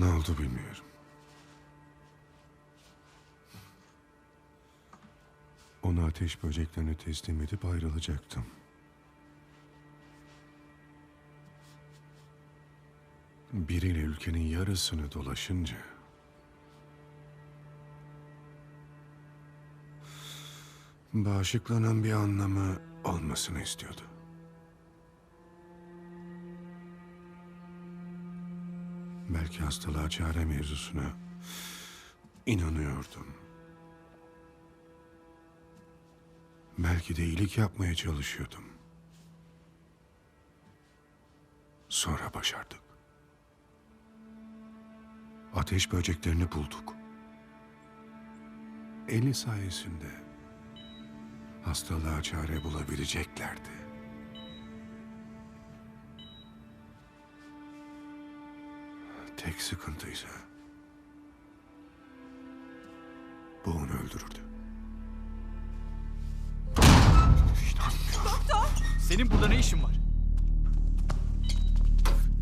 Ne oldu bilmiyorum. Onu ateş böceklerine teslim edip ayrılacaktım. Biriyle ülkenin yarısını dolaşınca... Bağışıklığının bir anlamı olmasını istiyordu. Belki hastalığa çare mevzusuna inanıyordum. Belki de iyilik yapmaya çalışıyordum. Sonra başardık. Ateş böceklerini bulduk. Eli sayesinde hastalığa çare bulabileceklerdi. Tek sıkıntıysa bu onu öldürürdü. Senin burada ne işin var?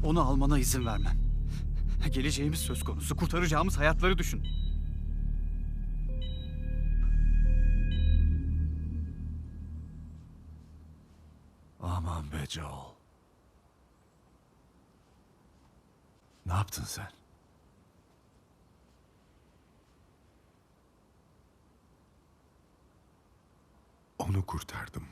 Onu almana izin vermem. Geleceğimiz söz konusu. Kurtaracağımız hayatları düşün. Aman be Joel. Ne yaptın sen? Onu kurtardım.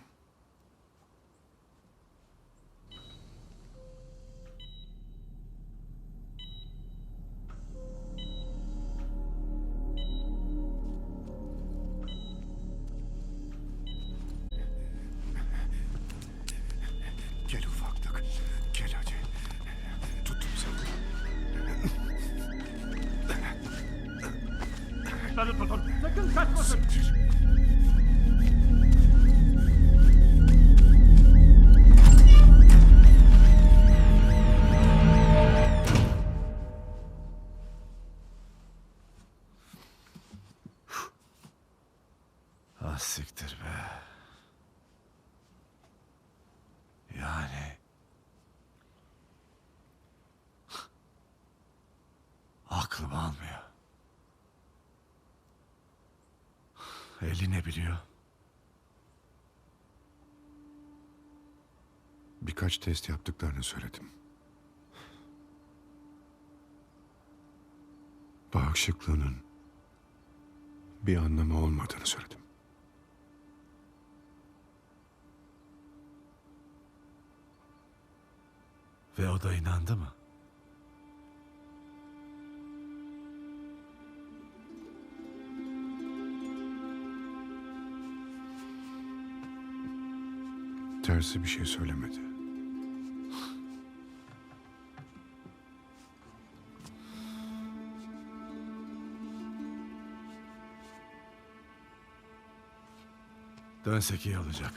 Ah siktir be. Yani... Aklım almıyor. Eli ne biliyor? Birkaç test yaptıklarını söyledim. Bağışıklığının bir anlamı olmadığını söyledim. Ve o da inandı mı? Tersi bir şey söylemedi. Dönsek iyi olacak.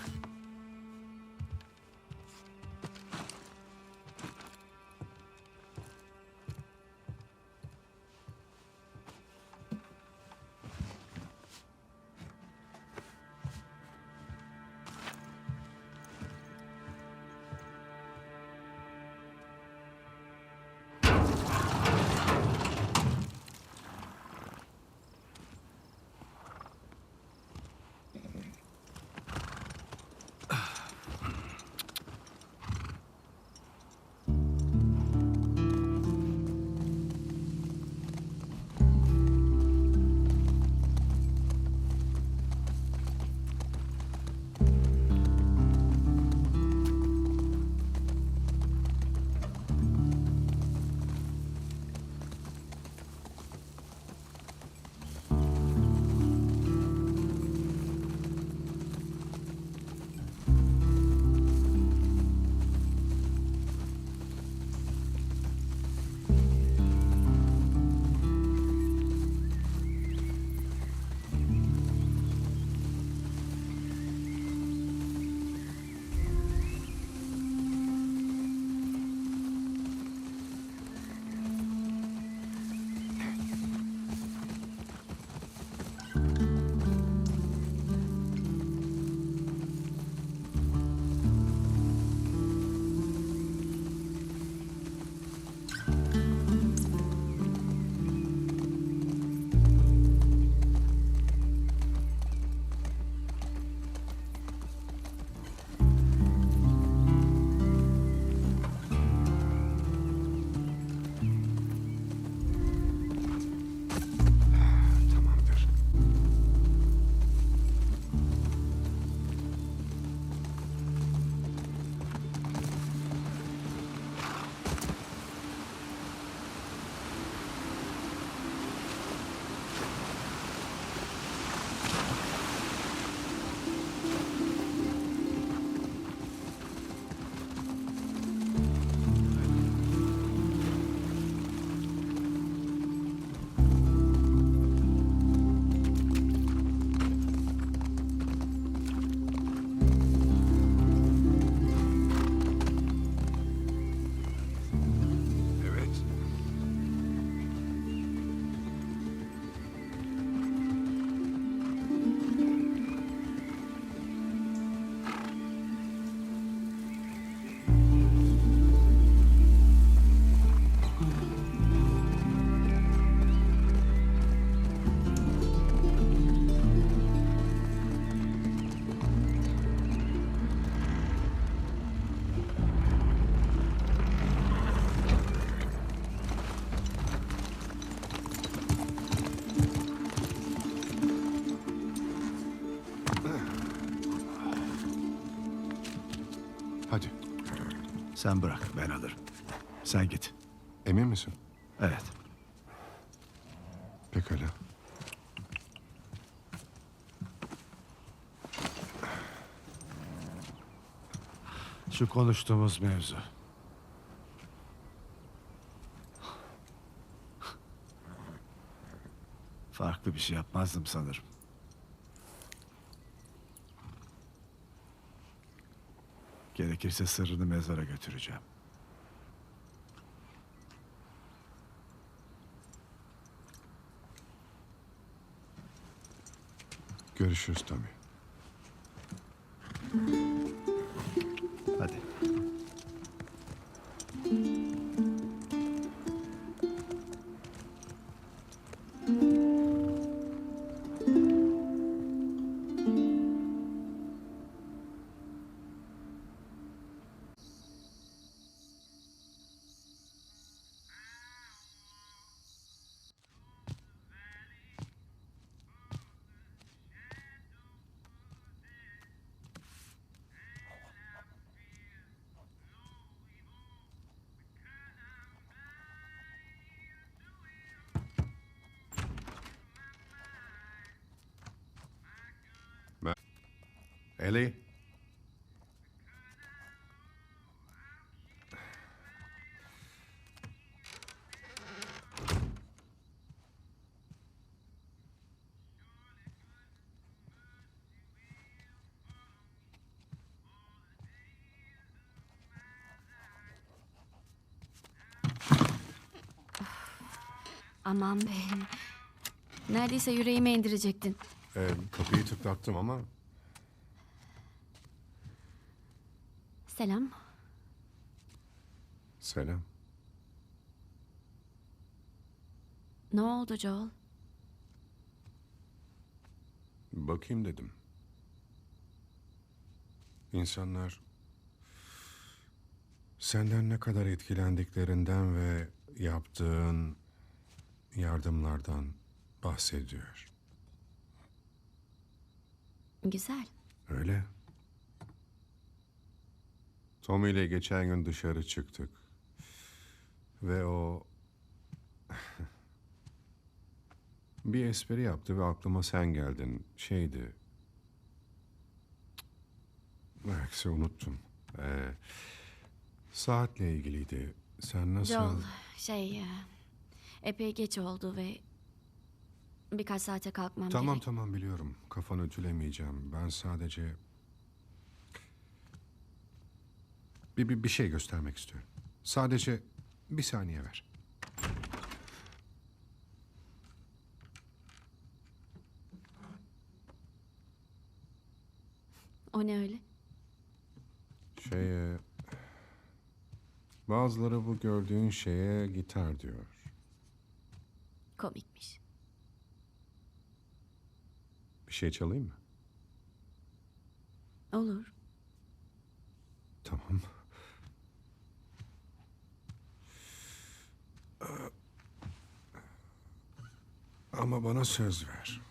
Sen bırak ben alırım. Sen git. Emin misin? Evet. Pekala. Şu konuştuğumuz mevzu. Farklı bir şey yapmazdım sanırım. Gerekirse sırrını mezara götüreceğim. Görüşürüz Tommy. Ellie. Aman be. Neredeyse yüreğime indirecektin. Ee, kapıyı tıklattım ama Selam. selam. Ne oldu Joel? Bakayım dedim. İnsanlar senden ne kadar etkilendiklerinden ve yaptığın yardımlardan bahsediyor. Güzel. Öyle. Tommy ile geçen gün dışarı çıktık. Ve o... bir espri yaptı ve aklıma sen geldin. Şeydi... Belki unuttum. Ee, saatle ilgiliydi. Sen nasıl... Joel, şey... e, Epey geç oldu ve... Birkaç saate kalkmam Tamam gerek. tamam biliyorum. Kafanı ütülemeyeceğim. Ben sadece... Bir, bir, bir şey göstermek istiyorum. Sadece bir saniye ver. O ne öyle? Şeye... Bazıları bu gördüğün şeye gitar diyor. Komikmiş. Bir şey çalayım mı? Olur. Tamam. Ee, Ama bana söz ver.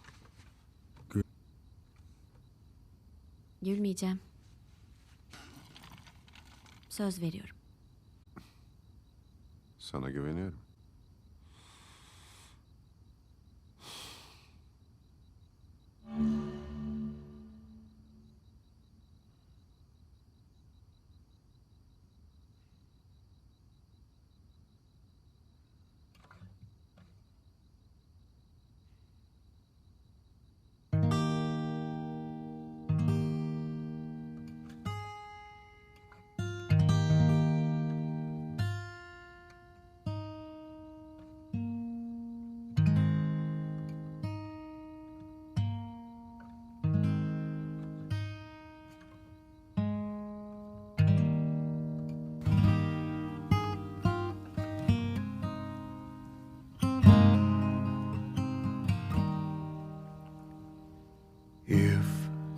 Gülmeyeceğim. Söz veriyorum. Sana güveniyorum.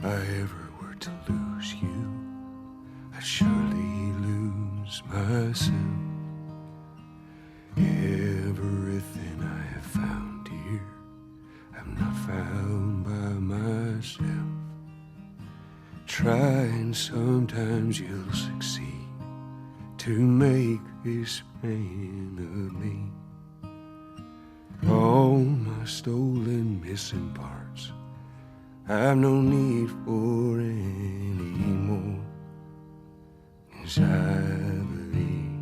I ever were to lose you, I'd surely lose myself. Everything I have found here, I'm not found by myself. try, and sometimes you'll succeed to make this man of me. All my stolen missing parts, I've no need for any more. Cause I believe,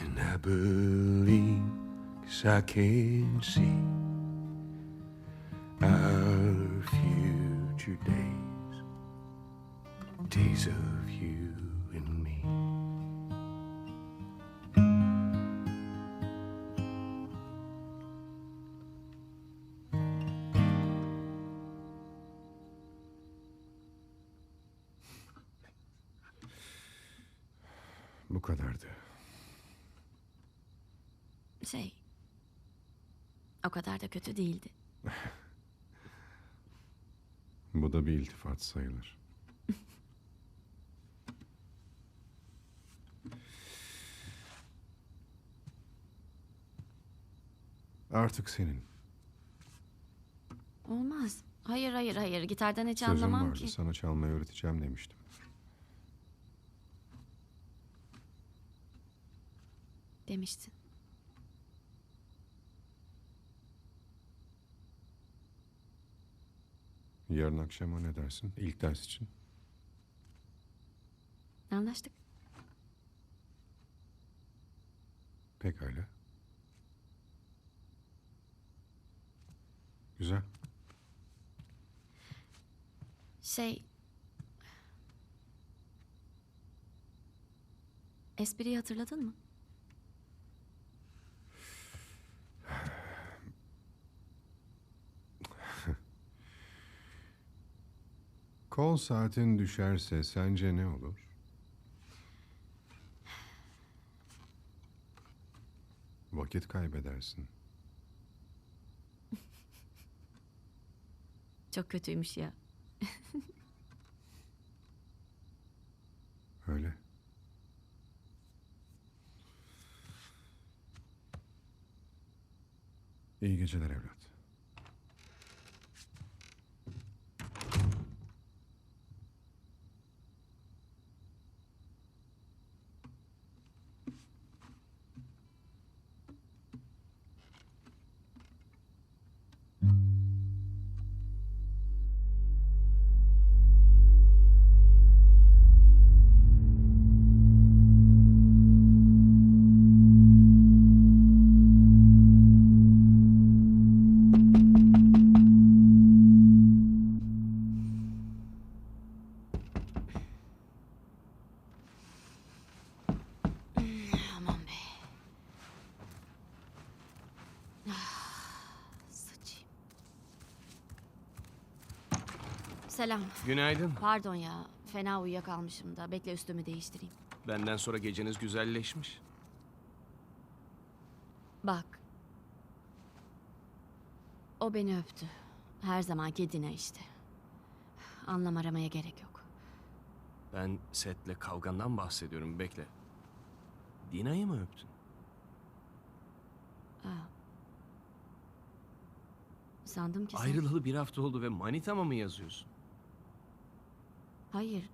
and I believe, cause I can see Bu kadardı. Şey... O kadar da kötü değildi. Bu da bir iltifat sayılır. Artık senin. Olmaz. Hayır hayır hayır. Gitardan hiç Sözüm anlamam vardı. ki. Sana çalmayı öğreteceğim demiştim. Demiştin. Yarın akşama ne dersin? İlk ders için. Anlaştık. Pekala. Güzel. Şey... Espriyi hatırladın mı? Kol saatin düşerse sence ne olur? Vakit kaybedersin. Çok kötüymüş ya. Öyle. İyi geceler evlat. Selam. Günaydın. Pardon ya. Fena uyuyakalmışım da. Bekle üstümü değiştireyim. Benden sonra geceniz güzelleşmiş. Bak. O beni öptü. Her zamanki Dina işte. Anlam aramaya gerek yok. Ben setle kavgandan bahsediyorum. Bekle. Dina'yı mı öptün? Sandım ki sen... Ayrılalı bir hafta oldu ve manitama mı yazıyorsun? Hayır.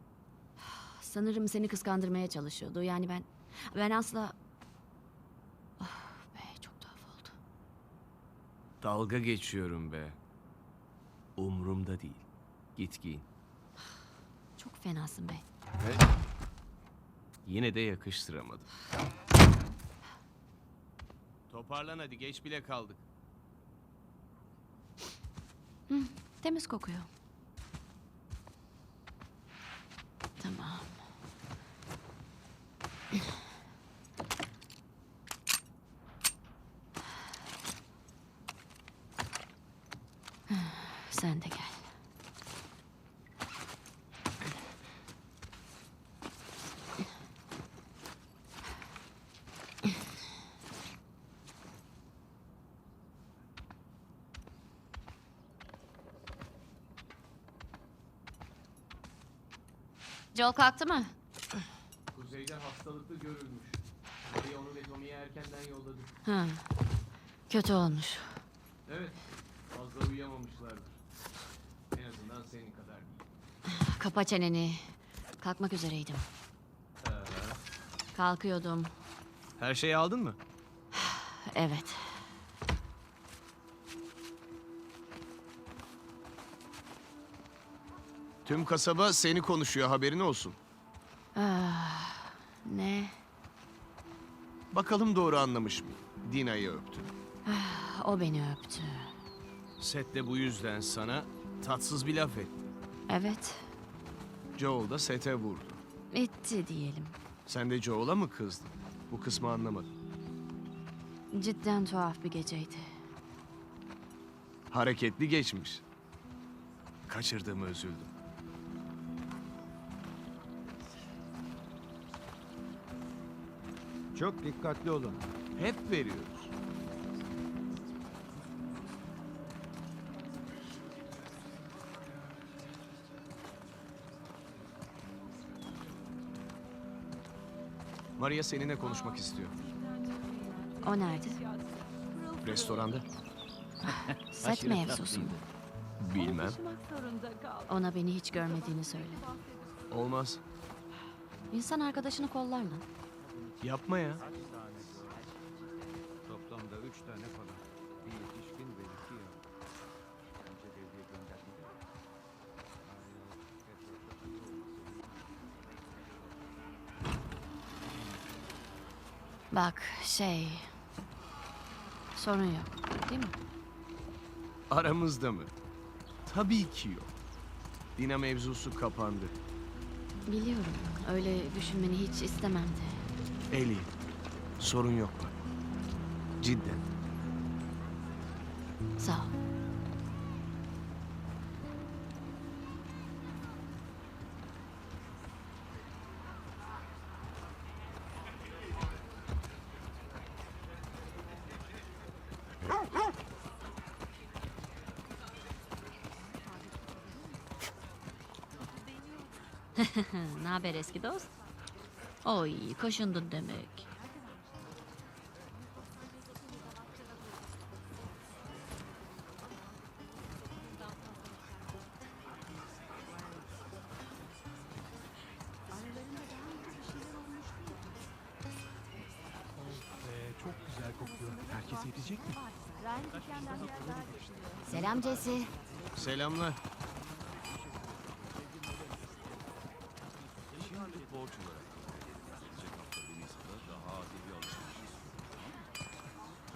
Sanırım seni kıskandırmaya çalışıyordu. Yani ben... Ben asla... Ah be çok tuhaf oldu. Dalga geçiyorum be. Umrumda değil. Git giyin. Çok fenasın be. Ve yine de yakıştıramadım. Toparlan hadi geç bile kaldık. Temiz kokuyor. Tamam. Sen de gel. Joel kalktı mı? Kuzeyde hastalıklı görülmüş. Maria onu ve Tommy'yi erkenden yolladı. Ha. Kötü olmuş. Evet, fazla uyuyamamışlardır. En azından senin kadar. Kapa çeneni. Kalkmak üzereydim. Kalkıyordum. Her şeyi aldın mı? Evet. Tüm kasaba seni konuşuyor haberin olsun. Ne? Bakalım doğru anlamış mı? Dina'yı öptü. O beni öptü. Seth de bu yüzden sana tatsız bir laf etti. Evet. Joel da Seth'e vurdu. Etti diyelim. Sen de Joel'a mı kızdın? Bu kısmı anlamadım. Cidden tuhaf bir geceydi. Hareketli geçmiş. Kaçırdığımı üzüldüm. Çok dikkatli olun. Hep veriyoruz. Maria seninle konuşmak istiyor. O nerede? Restoranda. Set mevzusu mu? Bilmem. Ona beni hiç görmediğini söyle. Olmaz. İnsan arkadaşını kollar lan. Yapma ya. Toplamda üç tane falan. Bir yetişkin ve iki yav. Bence devriye göndermeli. Bak şey... Sorun yok değil mi? Aramızda mı? Tabii ki yok. Dina mevzusu kapandı. Biliyorum. Öyle düşünmeni hiç istememdi. Eli, sorun yok bak. Cidden. Sağ ol. ne haber eski dost? Oy, koşundun demek. Selam Jesse. Selamlar.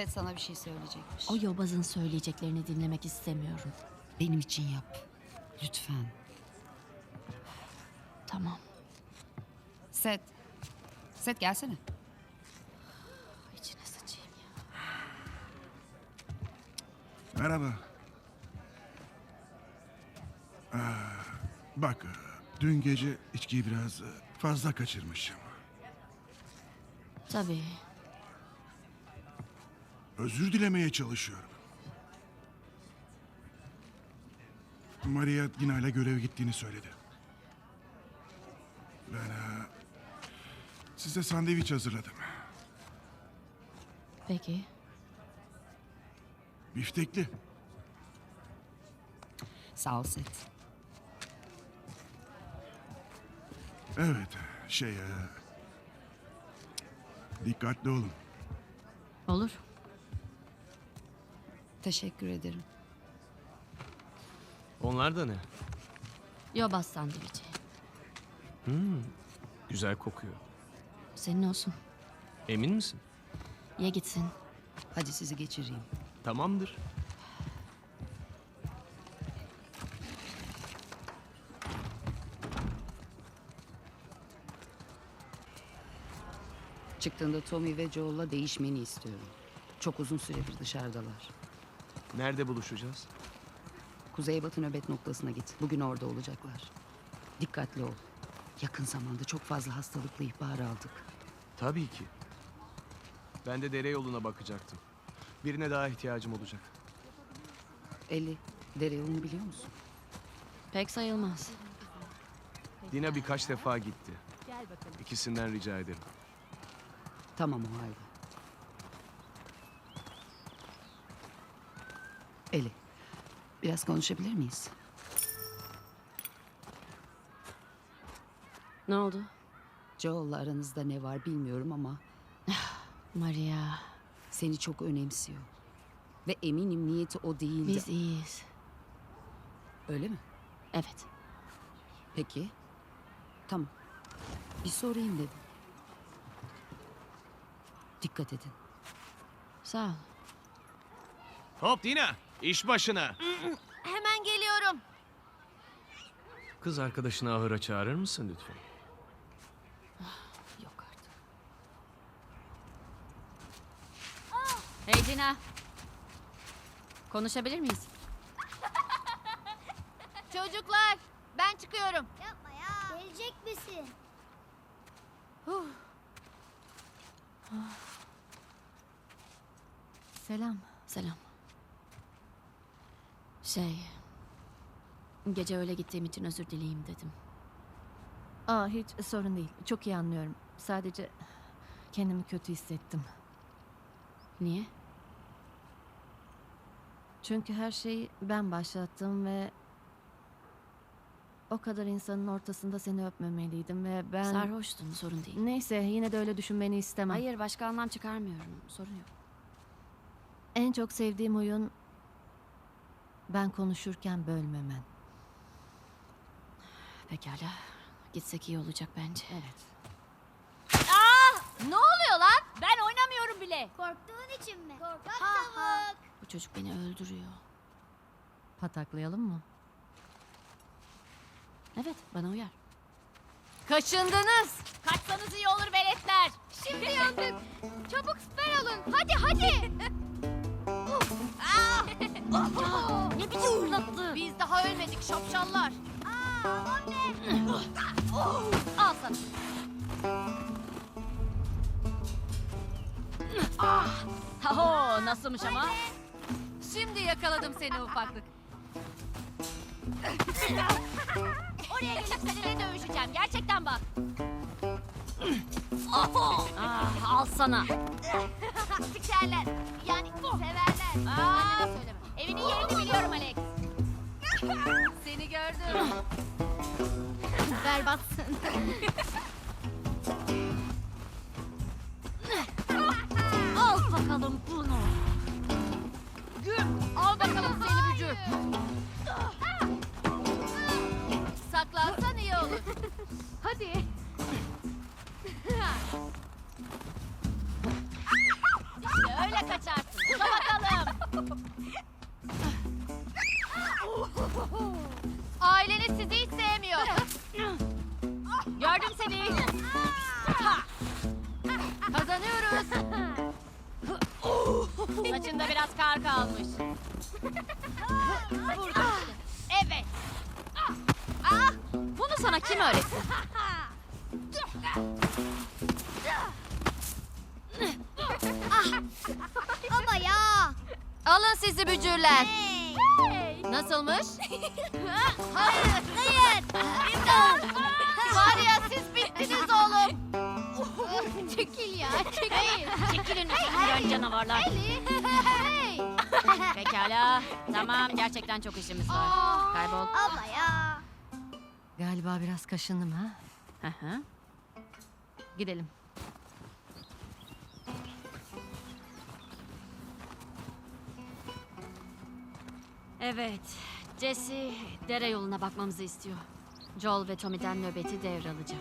Set sana bir şey söyleyecekmiş. O yobazın söyleyeceklerini dinlemek istemiyorum. benim için yap. Lütfen. Tamam. Set. Set gelsene. İçine sıçayım ya. Merhaba. Aa, bak, dün gece içkiyi biraz fazla kaçırmışım. Tabii. Özür dilemeye çalışıyorum. Maria Dina ile göreve gittiğini söyledi. Ben e, size sandviç hazırladım. Peki. Biftekli. Sağ ol Set. Evet, şey... e, dikkatli olun. Olur. Teşekkür ederim. Onlar da ne? Yobaz sandviçi. Güzel kokuyor. Senin olsun. Emin misin? Ye gitsin. Hadi sizi geçireyim. Tamamdır. Çıktığında Tommy ve Joel'la değişmeni istiyorum. Çok uzun süredir dışarıdalar. Nerede buluşacağız? Kuzeybatı nöbet noktasına git. Bugün orada olacaklar. Dikkatli ol. Yakın zamanda çok fazla hastalıklı ihbar aldık. Tabii ki. Ben de dere yoluna bakacaktım. Birine daha ihtiyacım olacak. Eli, dere yolunu biliyor musun? Pek sayılmaz. Dina birkaç defa gitti. İkisinden rica ederim. Tamam o halde. Eli, biraz konuşabilir miyiz? Ne oldu? Joel'la aranızda ne var bilmiyorum ama Maria, seni çok önemsiyor. Ve eminim niyeti o değildi. biz iyiyiz. Öyle mi? Evet. Peki. Tamam. Bir sorayım dedim. Dikkat edin. Sağ ol. Hop Dina, iş başına. Hemen geliyorum. Kız arkadaşını ahıra çağırır mısın lütfen? Yok artık. Hey Dina. Konuşabilir miyiz? Çocuklar, ben çıkıyorum. Yapma ya. Gelecek misin? Selam. Selam. Şey... Gece öyle gittiğim için özür dileyeyim dedim. Aa hiç sorun değil. Çok iyi anlıyorum. Sadece kendimi kötü hissettim. Niye? Çünkü her şeyi ben başlattım ve o kadar insanın ortasında seni öpmemeliydim ve ben Sarhoştun, sorun değil. Neyse yine de öyle düşünmeni istemem. Hayır, başka anlam çıkarmıyorum. Sorun yok. En çok sevdiğim oyun ben konuşurken bölmemen. Pekala. Gitsek iyi olacak bence. Evet. Ne oluyor lan? Ben oynamıyorum bile. Korktuğun için mi? Korkak tavuk. Bu çocuk beni öldürüyor. Pataklayalım mı? Evet, bana uyar. Kaşındınız. Kaçsanız iyi olur veletler. Şimdi yandık. Çabuk siper alın. Hadi hadi. Ne biçim fırlattı? Biz daha ölmedik şapşallar. Aa, o ne? Al sana. Ah! Ho, nasılmış ama? Şimdi yakaladım seni ufaklık. Oraya gelip seninle dövüşeceğim. Gerçekten bak. Ah, al sana. Sikerler. Yani severler. Aa, söyleme. Evinin yerini biliyorum Alex. Seni gördüm. Berbatsın. Al bakalım bunu. Güm, al bakalım seni bücür. Saklansan iyi olur. Hadi. İşte öyle kaçarsın. Uza bakalım. Aileniz sizi hiç sevmiyor. Gördüm seni. Kazanıyoruz. Saçında biraz kar kalmış. Vurdum seni. Evet. Ah, bunu sana kim öğretti? Hey. Nasılmış? Hayır. Hayır. İmdat. Var ya siz bittiniz oğlum. çekil ya. Çekil. Çekilin üstümden canavarlar. hey. Pekala. Tamam gerçekten çok işimiz var. Kaybol. Ama ya. Galiba biraz kaşındım ha. Hı hı. Gidelim. Evet. Jesse dere yoluna bakmamızı istiyor. Joel ve Tommy'den nöbeti devralacak.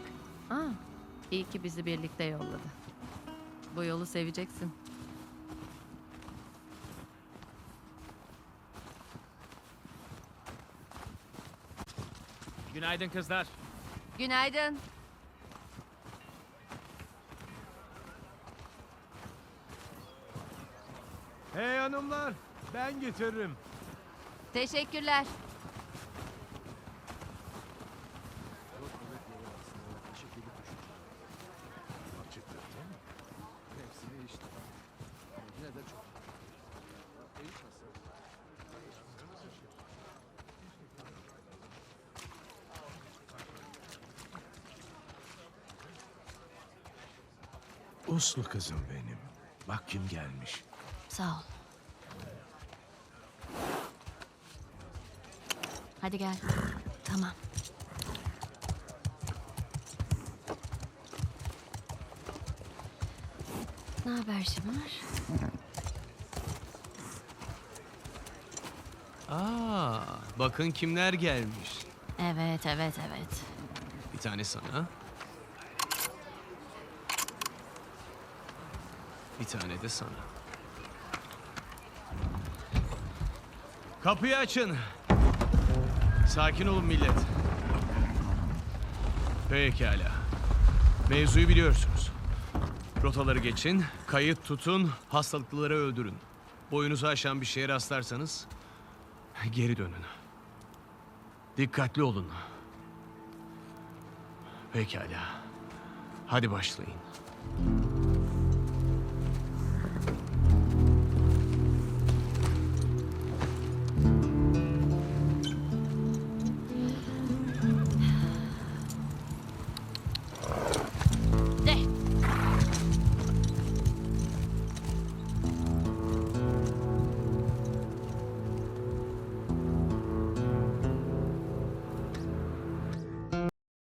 Aa, iyi ki bizi birlikte yolladı. Bu yolu seveceksin. Günaydın kızlar. Günaydın. Hey hanımlar, ben getiririm. Teşekkürler. Uslu kızım benim. Bak kim gelmiş. Sağ ol. Hadi gel. Tamam. Ne haber Şimar? Aa, bakın kimler gelmiş. Evet, evet, evet. Bir tane sana. Bir tane de sana. Kapıyı açın. Sakin olun millet. Pekala. Mevzuyu biliyorsunuz. Rotaları geçin, kayıt tutun, hastalıklıları öldürün. Boyunuzu aşan bir şeye rastlarsanız geri dönün. Dikkatli olun. Pekala. Hadi başlayın.